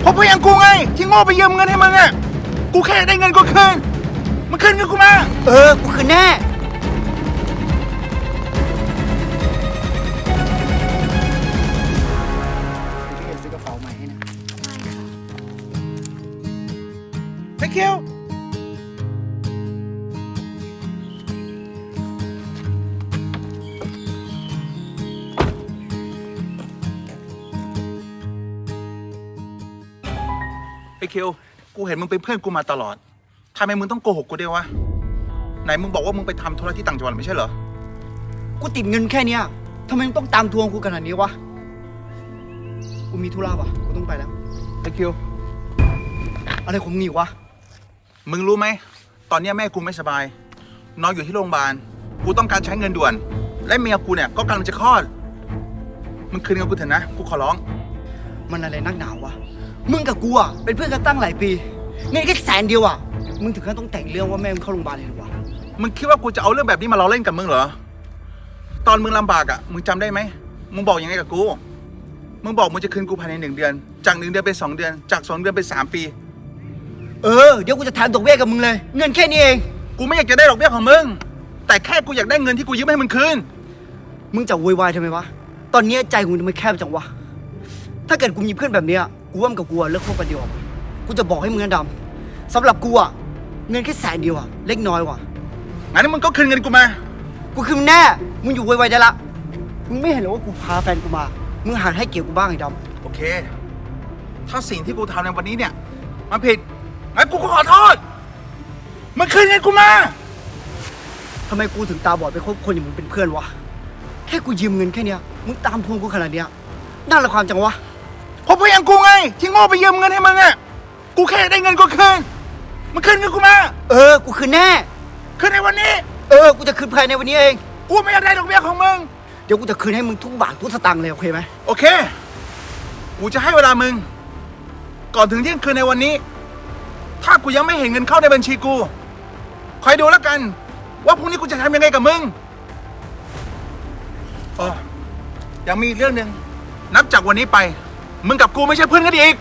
เพราะพวกอย่างกูไง ที่โง่ไปยืมเงินให้มึงอะกูแค่ได้เงินก็คืนมึงคืนเงินกูมา เออ กูคืนแน่ พี่จะซื้อกระเป๋าใหม่ให้นะ thank you ไอ้คิวกูเห็นมึงเป็นเพื่อนกูมาตลอดทำไมมึงต้องโกหกกูด้วยวะ ไหนมึงบอกว่ามึงไปทำธุระที่ต่างจังหวัดไม่ใช่เหรอ กูติดเงินแค่เนี้ยทำไมมึงต้องตามทวงกูขนาดนี้วะ กูมีธุระวะกูต้องไปแล้ว ไอ้คิวอะไรของมึงอีกวะ มึงรู้ไหม ตอนเนี้ยแม่กูไม่สบาย นอนอยู่ที่โรงพยาบาล กูต้องการใช้เงินด่วน และเมียกูเนี่ยก็กำลังจะคลอด มึงคืนเงินกูเถอะนะ กูขอร้อง มันอะไรนักหนาวะ มึงกับกูอะเป็นเพื่อนกันตั้งหลายปีเงินแค่แสนเดียวอะมึงถึงขั้นต้องแต่งเรื่องว่าแม่มึงเข้าโรงพยาบาลเลยหรือวะมึงคิดว่ากูจะเอาเรื่องแบบนี้มาล้อเล่นกับมึงเหรอ ตอนมึงลำบากอะ่ะ มึงจำได้ไหม มึงบอกยังไงกับกู มึงบอกมึงจะคืนกูภายในหนึ่งเดือน จากหนึ่งเดือนเป็นสองเดือน จากสองเดือนเป็นสามปี เออ เดี๋ยวกูจะถามดอกเบี้ยกับมึงเลย เงินแค่นี้เอง กูไม่อยากจะได้ดอกเบี้ยของมึง แต่แค่กูอยากได้เงินที่กูยืมให้มึงคืน มึงจะโวยวายทำไมวะ ตอนเนี้ยใจกูมันแคบจังวะ ถ้าเกิดกูมีเพื่อนแบบเนี้ยกูว่ามึงกับกูอะเลิกคบกันดีกว่ากูจะบอกให้มึงนะดำสำหรับกูอะเงินแค่แสนเดียวอะเล็กน้อยว่ะ งั้นมึงก็คืนเงินกูมา กูคือมึงแน่ มึงอยู่ไวๆได้ละ มึงไม่เห็นเหรอว่ากูพาแฟนกูมา มึงหันให้เกียรติกูบ้างไอ้ดโอเค ถ้าสิ่งที่กูทำในวันนี้เนี่ย มันผิด งั้นกูก็ขอโทษ มึงคืนเงินกูมาำทำไมกูถึงตาบอดไปคบคนอย่างมึงเป็นเพื่อนวะ แค่กูยืมเงินแค่เนี้ย มึงตามทวงกูขนาดเนี้ย น่าละความจังวะเพ ราะพวกอย่างกูไง ที่โง่ไปยืมเงินให้มึงอะกูแค่ได้เงินก็คืนมึงคืนเงินกูมา เออ กูคืนแน่ คืนในวันนี้ เออ กูจะคืนภายในวันนี้เอง กูไม่อยากได้ดอกเบี้ยของมึง เดี๋ยวกูจะคืนให้มึงทุกบาททุกสตางค์เลยโอเคไหมโอเค กูจะให้เวลามึง ก่อนถึงเที่ยงคืนในวันนี้ ถ้ากูยังไม่เห็นเงินเข้าในบัญชีกู คอยดูแล้วกัน ว่าพรุ่งนี้กูจะทำยังไงกับมึงอ๋อยังมีอีกเรื่องหนึ่งนับจากวันนี้ไป มึงกับกูไม่ใช่เพื่อนกันอีก